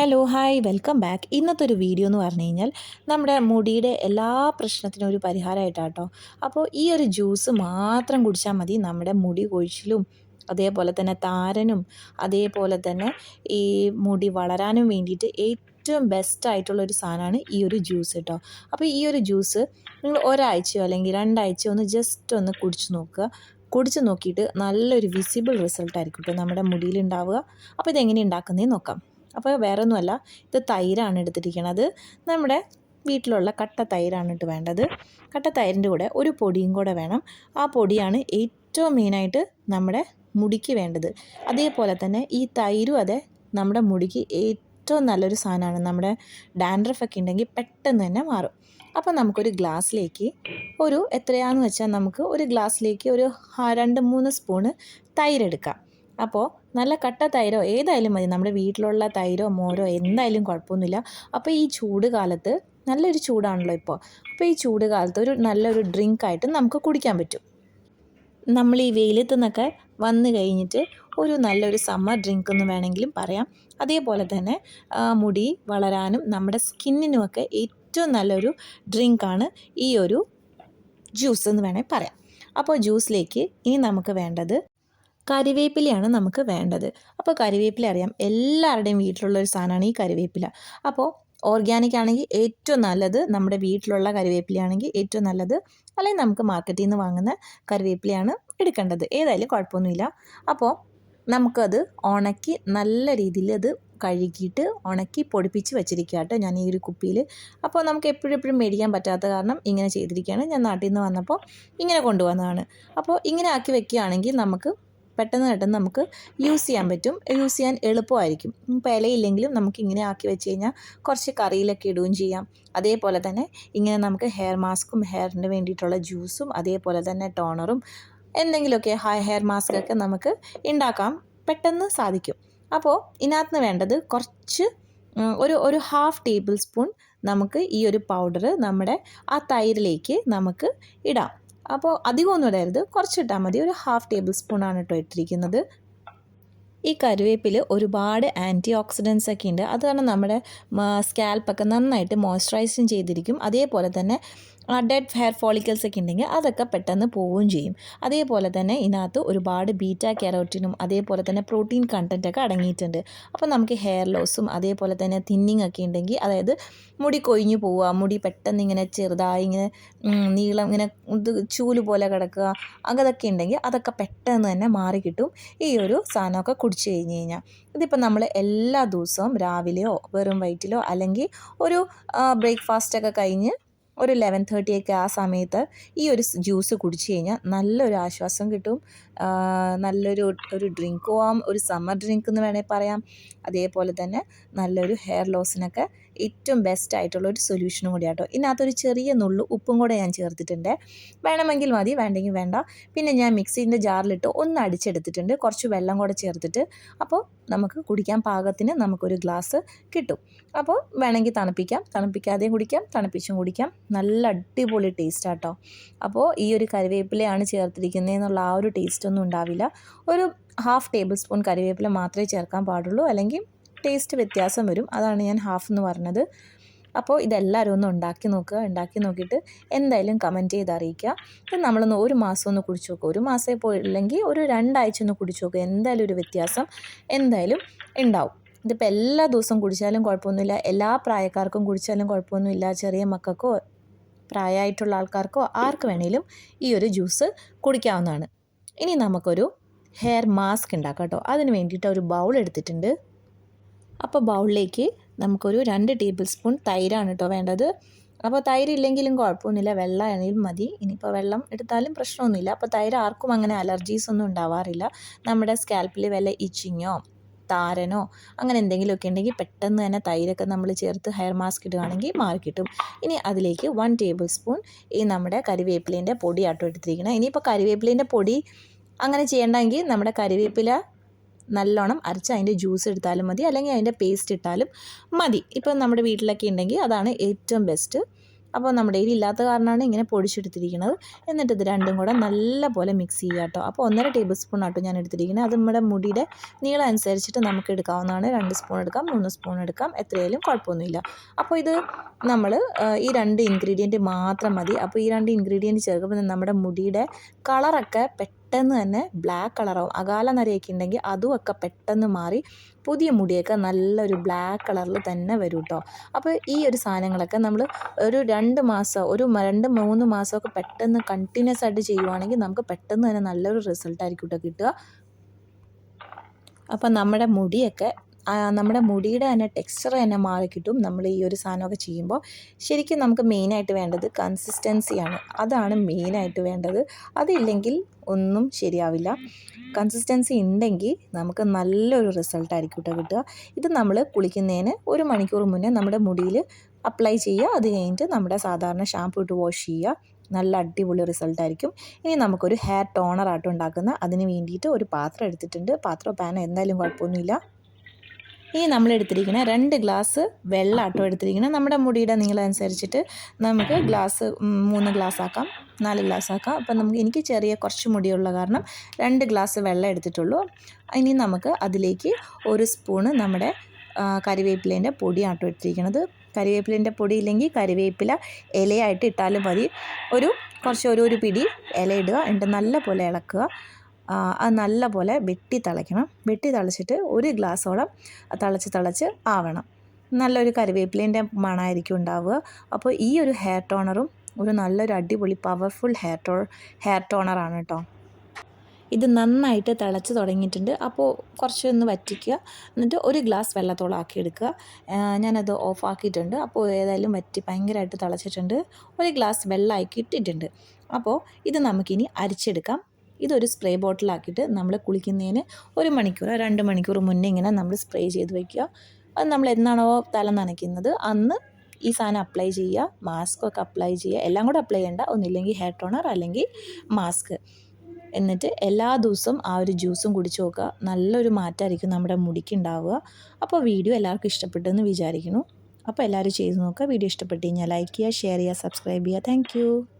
Hello hi welcome back ഇന്നത്തെ ഒരു video എന്ന് പറഞ്ഞു കഴിഞ്ഞാൽ നമ്മുടെ മുടിയുടെ എല്ലാ പ്രശ്നത്തിനും ഒരു പരിഹാരമായിട്ടാട്ടോ. അപ്പോൾ ഈ ഒരു ജ്യൂസ് മാത്രം കുടിച്ചാൽ മതി. നമ്മുടെ മുടി കൊഴിച്ചിലും അതേപോലെ തന്നെ താരനും അതേപോലെ തന്നെ ഈ മുടി വളരാനും വേണ്ടിയിട്ട് ഏറ്റവും ബെസ്റ്റ് ആയിട്ടുള്ള ഒരു സാധനമാണ് ഈ ഒരു ജ്യൂസ് കേട്ടോ അപ്പോൾ ഈ ഒരു ജ്യൂസ് നിങ്ങൾ ഒരാഴ്ചയോ അല്ലെങ്കിൽ രണ്ടാഴ്ചയോ ഒന്ന് ജസ്റ്റ് ഒന്ന് കുടിച്ച് നോക്കുക. കുടിച്ച് നോക്കിയിട്ട് നല്ലൊരു വിസിബിൾ റിസൾട്ടായിരിക്കും കേട്ടോ നമ്മുടെ മുടിയിൽ ഉണ്ടാവുക. അപ്പോൾ ഇതെങ്ങനെ ഉണ്ടാക്കുന്നതെന്ന് നോക്കാം. അപ്പോൾ വേറെ ഒന്നുമല്ല ഇത് തൈരാണ് എടുത്തിരിക്കുന്നത് നമ്മുടെ വീട്ടിലുള്ള കട്ട തൈരാണ് ഇട്ട് വേണ്ടത്. കട്ട തൈരിന്റെ കൂടെ ഒരു പൊടിയും കൂടെ വേണം. ആ പൊടിയാണ് ഏറ്റവും മെയിനായിട്ട് നമ്മുടെ മുടിക്ക് വേണ്ടത്. അതേപോലെ തന്നെ ഈ തൈരും അതെ നമ്മുടെ മുടിക്ക് ഏറ്റവും നല്ലൊരു സാധനമാണ്. നമ്മുടെ ഡാൻഡ്രഫ് ഒക്കെ ഉണ്ടെങ്കിൽ പെട്ടെന്ന് തന്നെ മാറും. അപ്പോൾ നമുക്കൊരു ഗ്ലാസ്സിലേക്ക് ഒരു എത്രയാണെന്ന് വെച്ചാൽ നമുക്ക് ഒരു ഗ്ലാസ്സിലേക്ക് ഒരു രണ്ട് മൂന്ന് സ്പൂണ് തൈരെടുക്കാം അപ്പോൾ നല്ല കട്ട തൈരോ ഏതായാലും മതി. നമ്മുടെ വീട്ടിലുള്ള തൈരോ മോരോ എന്തായാലും കുഴപ്പമൊന്നുമില്ല. അപ്പോൾ ഈ ചൂട് കാലത്ത് നല്ലൊരു ചൂടാണല്ലോ ഇപ്പോൾ അപ്പോൾ ഈ ചൂട് കാലത്ത് ഒരു നല്ലൊരു ഡ്രിങ്ക് ആയിട്ട് നമുക്ക് കുടിക്കാൻ പറ്റും. നമ്മൾ ഈ വെയിലത്തു നിന്നൊക്കെ വന്നു കഴിഞ്ഞിട്ട് ഒരു നല്ലൊരു സമ്മർ ഡ്രിങ്ക് എന്ന് വേണമെങ്കിലും പറയാം. അതേപോലെ തന്നെ മുടി വളരാനും നമ്മുടെ സ്കിന്നിനുമൊക്കെ ഏറ്റവും നല്ലൊരു ഡ്രിങ്കാണ് ഈ ഒരു ജ്യൂസ് എന്ന് വേണമെങ്കിൽ പറയാം. അപ്പോൾ ജ്യൂസിലേക്ക് ഇനി നമുക്ക് വേണ്ടത് കരിവേപ്പിലയാണ് നമുക്ക് വേണ്ടത്. അപ്പോൾ കരിവേപ്പില അറിയാം. എല്ലാവരുടെയും വീട്ടിലുള്ള ഒരു സാധനമാണ് ഈ കരിവേപ്പില. അപ്പോൾ ഓർഗാനിക് ആണെങ്കിൽ ഏറ്റവും നല്ലത് നമ്മുടെ വീട്ടിലുള്ള കരിവേപ്പിലയാണെങ്കിൽ ഏറ്റവും നല്ലത് അല്ലെങ്കിൽ നമുക്ക് മാർക്കറ്റിൽ നിന്ന് വാങ്ങുന്ന കരിവേപ്പിലയാണ് എടുക്കേണ്ടത്. ഏതായാലും കുഴപ്പമൊന്നുമില്ല. അപ്പോൾ നമുക്കത് ഉണക്കി നല്ല രീതിയിൽ അത് കഴുകിയിട്ട് ഉണക്കി പൊടിപ്പിച്ച് വെച്ചിരിക്കുക കേട്ടോ ഞാൻ ഈ ഒരു കുപ്പിയിൽ. അപ്പോൾ നമുക്ക് എപ്പോഴും എപ്പോഴും മേടിക്കാൻ പറ്റാത്ത കാരണം ഇങ്ങനെ ചെയ്തിരിക്കുകയാണ്. ഞാൻ നാട്ടിൽ നിന്ന് വന്നപ്പോൾ ഇങ്ങനെ കൊണ്ടുവന്നതാണ്. അപ്പോൾ ഇങ്ങനെ ആക്കി വെക്കുകയാണെങ്കിൽ നമുക്ക് പെട്ടെന്ന് പെട്ടെന്ന് നമുക്ക് യൂസ് ചെയ്യാൻ പറ്റും. യൂസ് ചെയ്യാൻ എളുപ്പമായിരിക്കും. ഇപ്പോൾ ഇലയില്ലെങ്കിലും നമുക്ക് ഇങ്ങനെ ആക്കി വെച്ച് കഴിഞ്ഞാൽ കുറച്ച് കറിയിലൊക്കെ ഇടുകയും ചെയ്യാം. അതേപോലെ തന്നെ ഇങ്ങനെ നമുക്ക് ഹെയർ മാസ്കും ഹെയറിന് വേണ്ടിയിട്ടുള്ള ജ്യൂസും അതേപോലെ തന്നെ ടോണറും എന്തെങ്കിലുമൊക്കെ ഹെയർ മാസ്ക് ഒക്കെ നമുക്ക് ഉണ്ടാക്കാം പെട്ടെന്ന് സാധിക്കും. അപ്പോൾ ഇതിനകത്ത് വേണ്ടത് കുറച്ച് ഒരു ഒരു ഹാഫ് ടേബിൾ സ്പൂൺ നമുക്ക് ഈ ഒരു പൗഡർ നമ്മുടെ ആ തൈരിലേക്ക് നമുക്ക് ഇടാം. അപ്പോൾ അധികമൊന്നും ഇടരുത്. കുറച്ചിട്ടാൽ മതി. ഒരു ഹാഫ് ടേബിൾ സ്പൂൺ ആണ് കേട്ടോ ഇട്ടിരിക്കുന്നത്. ഈ കരുവേപ്പിൽ ഒരുപാട് ആന്റി ഓക്സിഡൻസ് ഒക്കെ ഉണ്ട് അത് കാരണം നമ്മുടെ സ്കാൽപ്പൊക്കെ നന്നായിട്ട് മോയ്സ്ചറൈസും ചെയ്തിരിക്കും. അതേപോലെ തന്നെ ഡെഡ് ഹെയർ ഫോളിക്കൽസ് ഒക്കെ ഉണ്ടെങ്കിൽ അതൊക്കെ പെട്ടെന്ന് പോവുകയും ചെയ്യും. അതേപോലെ തന്നെ ഇതിനകത്ത് ഒരുപാട് ബീറ്റ കാരോട്ടീനും അതേപോലെ തന്നെ പ്രോട്ടീൻ കണ്ടന്റ് ഒക്കെ അടങ്ങിയിട്ടുണ്ട്. അപ്പോൾ നമുക്ക് ഹെയർ ലോസും അതേപോലെ തന്നെ തിന്നിങ് ഒക്കെ ഉണ്ടെങ്കിൽ അതായത് മുടി കൊഴിഞ്ഞു പോവുക മുടി പെട്ടെന്ന് ഇങ്ങനെ ചെറുതായി ഇങ്ങനെ നീളം ഇങ്ങനെ ഇത് ചൂൽ പോലെ കിടക്കുക അതൊക്കെ ഉണ്ടെങ്കിൽ അതൊക്കെ പെട്ടെന്ന് തന്നെ മാറി കിട്ടും. ഈ ഒരു സാധനമൊക്കെ കുടിച്ചു കഴിഞ്ഞ് കഴിഞ്ഞാൽ. ഇതിപ്പോൾ നമ്മൾ എല്ലാ ദിവസവും രാവിലെയോ വെറും വൈറ്റിലോ അല്ലെങ്കിൽ ഒരു ബ്രേക്ക്ഫാസ്റ്റൊക്കെ കഴിഞ്ഞ് ഒരു ലെവൻ തേർട്ടി ഒക്കെ ആ സമയത്ത് ഈ ഒരു ജ്യൂസ് കുടിച്ചു കഴിഞ്ഞാൽ നല്ലൊരു ആശ്വാസം കിട്ടും. നല്ലൊരു ഒരു ഡ്രിങ്ക് ആവാം ഒരു സമ്മർ ഡ്രിങ്ക് എന്ന് വേണേൽ പറയാം. അതേപോലെ തന്നെ നല്ലൊരു ഹെയർ ലോസിനൊക്കെ ഏറ്റവും ബെസ്റ്റ് ആയിട്ടുള്ള ഒരു സൊല്യൂഷനും കൂടി ആട്ടോ ഇതിനകത്തൊരു ചെറിയ നുള്ളു ഉപ്പും കൂടെ ഞാൻ ചേർത്തിട്ടുണ്ട്. വേണമെങ്കിൽ മതി വേണ്ടെങ്കിൽ വേണ്ട. പിന്നെ ഞാൻ മിക്സീന്റെ ജാറിലിട്ട് ഒന്ന് അടിച്ചെടുത്തിട്ടുണ്ട്. കുറച്ച് വെള്ളം കൂടെ ചേർത്തിട്ട് അപ്പോൾ നമുക്ക് കുടിക്കാൻ പാകത്തിന് നമുക്കൊരു ഗ്ലാസ് കിട്ടും. അപ്പോൾ വേണമെങ്കിൽ തണുപ്പിക്കാം. തണുപ്പിക്കാതെയും കുടിക്കാം. തണുപ്പിച്ചും കുടിക്കാം. നല്ല അടിപൊളി ടേസ്റ്റ് ആട്ടോ അപ്പോൾ ഈ ഒരു കറിവേപ്പിലയാണ് ചേർത്തിരിക്കുന്നതെന്നുള്ള ആ ഒരു ടേസ്റ്റ് ഒന്നും ഉണ്ടാവില്ല. ഒരു ഹാഫ് ടേബിൾ സ്പൂൺ കറിവേപ്പില മാത്രമേ ചേർക്കാൻ പാടുള്ളൂ. അല്ലെങ്കിൽ ടേസ്റ്റ് വ്യത്യാസം വരും. അതാണ് ഞാൻ ഹാഫ് എന്ന് പറഞ്ഞത്. അപ്പോൾ ഇതെല്ലാവരും ഒന്ന് ഉണ്ടാക്കി നോക്കുക. ഉണ്ടാക്കി നോക്കിയിട്ട് എന്തായാലും കമന്റ് ചെയ്ത് അറിയിക്കുക. ഇത് നമ്മളൊന്ന് ഒരു മാസം ഒന്ന് കുടിച്ച് നോക്കുക ഒരു മാസമേ പോയില്ലെങ്കിൽ ഒരു രണ്ടാഴ്ച ഒന്ന് കുടിച്ച് നോക്കുക എന്തായാലും ഒരു വ്യത്യാസം എന്തായാലും ഉണ്ടാവും. ഇതിപ്പോൾ എല്ലാ ദിവസവും കുടിച്ചാലും കുഴപ്പമൊന്നുമില്ല. എല്ലാ പ്രായക്കാർക്കും കുടിച്ചാലും കുഴപ്പമൊന്നുമില്ല. ചെറിയ മക്കൾക്കോ പ്രായമായിട്ടുള്ള ആൾക്കാർക്കോ ആർക്ക് വേണേലും ഈ ഒരു ജ്യൂസ് കുടിക്കാവുന്നതാണ്. ഇനി നമുക്കൊരു ഹെയർ മാസ്ക് ഉണ്ടാക്കാം കേട്ടോ. അതിന് വേണ്ടിയിട്ട് ഒരു ബൗൾ എടുത്തിട്ടുണ്ട്. അപ്പോൾ ബൗളിലേക്ക് നമുക്കൊരു രണ്ട് ടേബിൾ സ്പൂൺ തൈരാണ് കേട്ടോ വേണ്ടത്. അപ്പോൾ തൈര് ഇല്ലെങ്കിലും കുഴപ്പമൊന്നുമില്ല. വെള്ളം ആണെങ്കിലും മതി. ഇനിയിപ്പോൾ വെള്ളം എടുത്താലും പ്രശ്നമൊന്നുമില്ല. അപ്പോൾ തൈര് ആർക്കും അങ്ങനെ അലർജീസ് ഒന്നും ഉണ്ടാവാറില്ല. നമ്മുടെ സ്കാൽപ്പിൽ വല്ല ഇച്ചിങ്ങോ താരനോ അങ്ങനെ എന്തെങ്കിലുമൊക്കെ ഉണ്ടെങ്കിൽ പെട്ടെന്ന് തന്നെ തൈരൊക്കെ നമ്മൾ ചേർത്ത് ഹെയർ മാസ്ക് ഇടുകയാണെങ്കിൽ മാറി കിട്ടും. ഇനി അതിലേക്ക് വൺ ടേബിൾ സ്പൂൺ ഈ നമ്മുടെ കരിവേപ്പിലേന്റെ പൊടി ആട്ടോ എടുത്തിരിക്കണം ഇനിയിപ്പോൾ കരിവേപ്പിലേന്റെ പൊടി അങ്ങനെ ചെയ്യണമെങ്കിൽ നമ്മുടെ കരിവേപ്പില നല്ലോണം അരച്ച് അതിന്റെ ജ്യൂസ് എടുത്താലും മതി. അല്ലെങ്കിൽ അതിന്റെ പേസ്റ്റ് ഇട്ടാലും മതി. ഇപ്പം നമ്മുടെ വീട്ടിലൊക്കെ ഉണ്ടെങ്കിൽ അതാണ് ഏറ്റവും ബെസ്റ്റ് അപ്പോൾ നമ്മുടെ കയ്യിൽ ഇല്ലാത്ത കാരണമാണ് ഇങ്ങനെ പൊടിച്ചെടുത്തിരിക്കുന്നത്. എന്നിട്ട് ഇത് രണ്ടും കൂടെ നല്ല പോലെ മിക്സ് ചെയ്യുക കേട്ടോ അപ്പോൾ ഒന്നര ടേബിൾ സ്പൂൺ ആട്ടോ ഞാൻ എടുത്തിരിക്കുന്നത്. അത് നമ്മുടെ മുടിയുടെ നീളം അനുസരിച്ചിട്ട് നമുക്ക് എടുക്കാവുന്നതാണ്. രണ്ട് സ്പൂൺ എടുക്കാം മൂന്ന് സ്പൂൺ എടുക്കാം. എത്രയായാലും കുഴപ്പമൊന്നുമില്ല. അപ്പോൾ ഇത് നമ്മൾ ഈ രണ്ട് ഇൻഗ്രീഡിയന്റ് മാത്രം മതി. അപ്പോൾ ഈ രണ്ട് ഇൻഗ്രീഡിയന്റ് ചേർക്കുമ്പോൾ നമ്മുടെ മുടിയുടെ കളറൊക്കെ പെട്ടെന്ന് തന്നെ ബ്ലാക്ക് കളറാവും അകാല നരയൊക്കെ ഉണ്ടെങ്കിൽ അതുമൊക്കെ പെട്ടെന്ന് മാറി പുതിയ മുടിയൊക്കെ നല്ലൊരു ബ്ലാക്ക് കളറിൽ തന്നെ വരും കേട്ടോ അപ്പോൾ ഈ ഒരു സാധനങ്ങളൊക്കെ നമ്മൾ ഒരു രണ്ട് മാസം ഒരു രണ്ട് മൂന്ന് മാസമൊക്കെ പെട്ടെന്ന് കണ്ടിന്യൂസ് ആയിട്ട് ചെയ്യുവാണെങ്കിൽ നമുക്ക് പെട്ടെന്ന് തന്നെ നല്ലൊരു റിസൾട്ട് ആയിരിക്കും കേട്ടോ കിട്ടുക. അപ്പം നമ്മുടെ മുടിയൊക്കെ നമ്മുടെ മുടിയുടെ തന്നെ ടെക്സ്ചർ തന്നെ മാറി കിട്ടും നമ്മൾ ഈ ഒരു സാധനമൊക്കെ ചെയ്യുമ്പോൾ. ശരിക്കും നമുക്ക് മെയിനായിട്ട് വേണ്ടത് കൺസിസ്റ്റൻസിയാണ് അതാണ് മെയിനായിട്ട് വേണ്ടത്. അതില്ലെങ്കിൽ ഒന്നും ശരിയാവില്ല. കൺസിസ്റ്റൻസി ഉണ്ടെങ്കിൽ നമുക്ക് നല്ലൊരു റിസൾട്ടായിരിക്കും കേട്ടോ കിട്ടുക. ഇത് നമ്മൾ കുളിക്കുന്നതിന് ഒരു മണിക്കൂർ മുന്നേ നമ്മുടെ മുടിയിൽ അപ്ലൈ ചെയ്യുക. അത് കഴിഞ്ഞിട്ട് നമ്മുടെ സാധാരണ ഷാമ്പു ഇട്ട് വാഷ് ചെയ്യുക. നല്ല അടിപൊളി റിസൾട്ടായിരിക്കും ഇനി നമുക്കൊരു ഹെയർ ടോണർ ആയിട്ട് ഉണ്ടാക്കുന്ന അതിന് വേണ്ടിയിട്ട് ഒരു പാത്രം എടുത്തിട്ടുണ്ട്. പാത്രം പാനോ എന്തായാലും കുഴപ്പമൊന്നുമില്ല. ഇനി നമ്മൾ എടുത്തിരിക്കുന്ന രണ്ട് ഗ്ലാസ് വെള്ളമാട്ടോ എടുത്തിരിക്കുന്നത് നമ്മുടെ മുടിയുടെ നീളം അനുസരിച്ചിട്ട് നമുക്ക് ഗ്ലാസ് മൂന്ന് ഗ്ലാസ് ആക്കാം നാല് ഗ്ലാസ് ആക്കാം അപ്പം നമുക്ക് എനിക്ക് ചെറിയ കുറച്ച് മുടിയുള്ള കാരണം രണ്ട് ഗ്ലാസ് വെള്ളം എടുത്തിട്ടുള്ളൂ. ഇനി നമുക്ക് അതിലേക്ക് ഒരു സ്പൂണ് നമ്മുടെ കരിവേപ്പിലേന്റെ പൊടിയാട്ടോ എടുത്തിരിക്കുന്നത് കരിവേപ്പിലേന്റെ പൊടി ഇല്ലെങ്കിൽ കരിവേപ്പില ഇലയായിട്ട് ഇട്ടാലും മതി. ഒരു കുറച്ച് ഒരു ഒരു പിടി ഇല ഇടുക. എന്നിട്ട് നല്ല പോലെ ഇളക്കുക. അത് നല്ലപോലെ വെട്ടി തിളയ്ക്കണം. വെട്ടി തിളച്ചിട്ട് ഒരു ഗ്ലാസ്സോളം തിളച്ച് തിളച്ച് ആവണം. നല്ലൊരു കറിവേപ്പിലേന്റെ മണമായിരിക്കും ഉണ്ടാവുക. അപ്പോൾ ഈ ഒരു ഹെയർ ടോണറും ഒരു നല്ലൊരു അടിപൊളി പവർഫുൾ ഹെയർ ടോ ഹെയർ ടോണറാണ് കേട്ടോ. ഇത് നന്നായിട്ട് തിളച്ച് തുടങ്ങിയിട്ടുണ്ട്. അപ്പോൾ കുറച്ചൊന്ന് വറ്റിക്കുക. എന്നിട്ട് ഒരു ഗ്ലാസ് വെള്ളത്തോളം ആക്കി എടുക്കുക. ഞാനത് ഓഫ് ആക്കിയിട്ടുണ്ട്. അപ്പോൾ ഏതായാലും വറ്റി ഭയങ്കരമായിട്ട് തിളച്ചിട്ടുണ്ട്. ഒരു ഗ്ലാസ് വെള്ളമാക്കി ഇട്ടിട്ടുണ്ട്. അപ്പോൾ ഇത് നമുക്കിനി അരിച്ചെടുക്കാം. ഇതൊരു സ്പ്രേ ബോട്ടിലാക്കിയിട്ട് നമ്മൾ കുളിക്കുന്നതിന് ഒരു മണിക്കൂർ രണ്ട് മണിക്കൂർ മുന്നേ ഇങ്ങനെ നമ്മൾ സ്പ്രേ ചെയ്ത് വയ്ക്കുക അത് നമ്മൾ എന്നാണോ തല നനയ്ക്കുന്നത് അന്ന് ഈ സാധനം അപ്ലൈ ചെയ്യുക. മാസ്ക് ഒക്കെ അപ്ലൈ ചെയ്യുക. എല്ലാം കൂടെ അപ്ലൈ ചെയ്യേണ്ട ഒന്നില്ലെങ്കിൽ ഹെയർ ടോണർ അല്ലെങ്കിൽ മാസ്ക് എന്നിട്ട് എല്ലാ ദിവസവും ആ ഒരു ജ്യൂസും കുടിച്ച് നോക്കുക. നല്ലൊരു മാറ്റമായിരിക്കും നമ്മുടെ മുടിക്ക് ഉണ്ടാവുക. അപ്പോൾ വീഡിയോ എല്ലാവർക്കും ഇഷ്ടപ്പെട്ടെന്ന് വിചാരിക്കുന്നു. അപ്പോൾ എല്ലാവരും ചെയ്ത് നോക്കുക. വീഡിയോ ഇഷ്ടപ്പെട്ട് കഴിഞ്ഞാൽ ലൈക്ക് ചെയ്യുക ഷെയർ ചെയ്യുക സബ്സ്ക്രൈബ് ചെയ്യുക. താങ്ക്